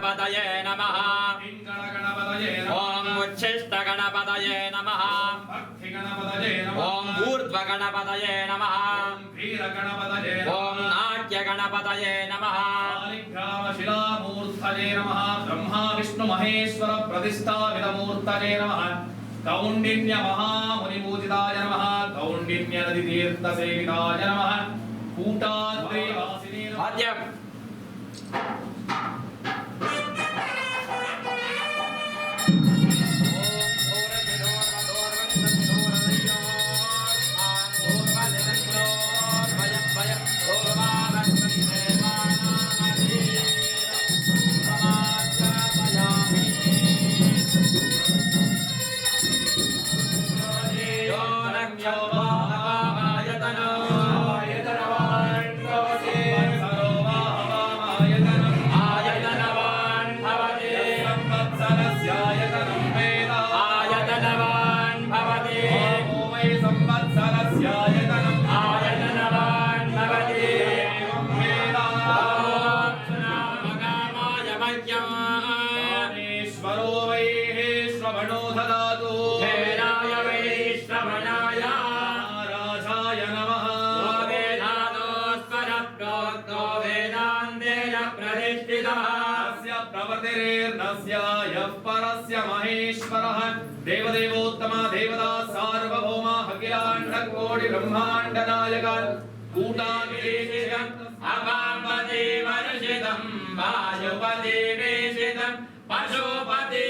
गणपतये नमः। ॐ उच्छिष्टगणपतये नमः। भक्तिगणपतये नमः ॐ ऊर्ध्वगणपतये नमः। ॐ नमः नाट्यगणपतये नमः। शालिग्रामशिलामूर्तये नमः। ब्रह्मा विष्णु महेश्वर प्रतिष्ठाविदमूर्तये नमः। कौण्डिन्य महामुनिपूजिताय नमः। कौण्डिन्य नदी तीर्थसेविताय नमः। कूटाद्रिवासिने नमः हेराय वैश्रवणाय वेदादोस्वरप्रोक्तो वेदान्तेन प्रतिष्ठितः। प्रवर्तिरेर्नस्य यः परस्य महेश्वरः। देवदेवोत्तम देवता सार्वभौम ब्रह्माण्ड वायुपति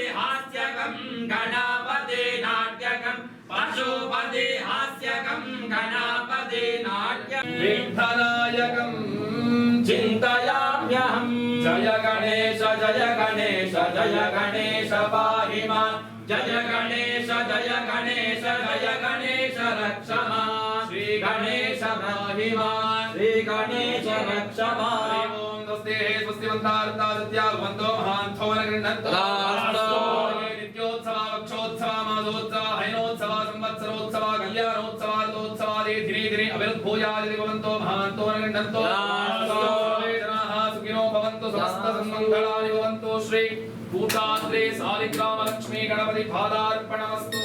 हास्यकं गणपति नाट्यं। जय गणेश जय गणेश जय गणेश पाहि मा जय गणेश जय गणेश जय गणेश रक्ष मा श्री गणेश पाहि मा श्री गणेश रक्ष मा ॐ स्वस्ति स्वस्तिवन्तार्ता सत्या भवन्तो महान्तो न गृह्णन्तु दिने दिने अविरुद्धभूयादि भवन्तो महान्तो न गृह्णन्तु तथास्तु। सर्वे जनाः सुखिनो भवन्तु समस्त सन्मङ्गलानि भवन्तु श्री कूटाद्रे सालिग्रामलक्ष्मी गणपति पादार्पणमस्तु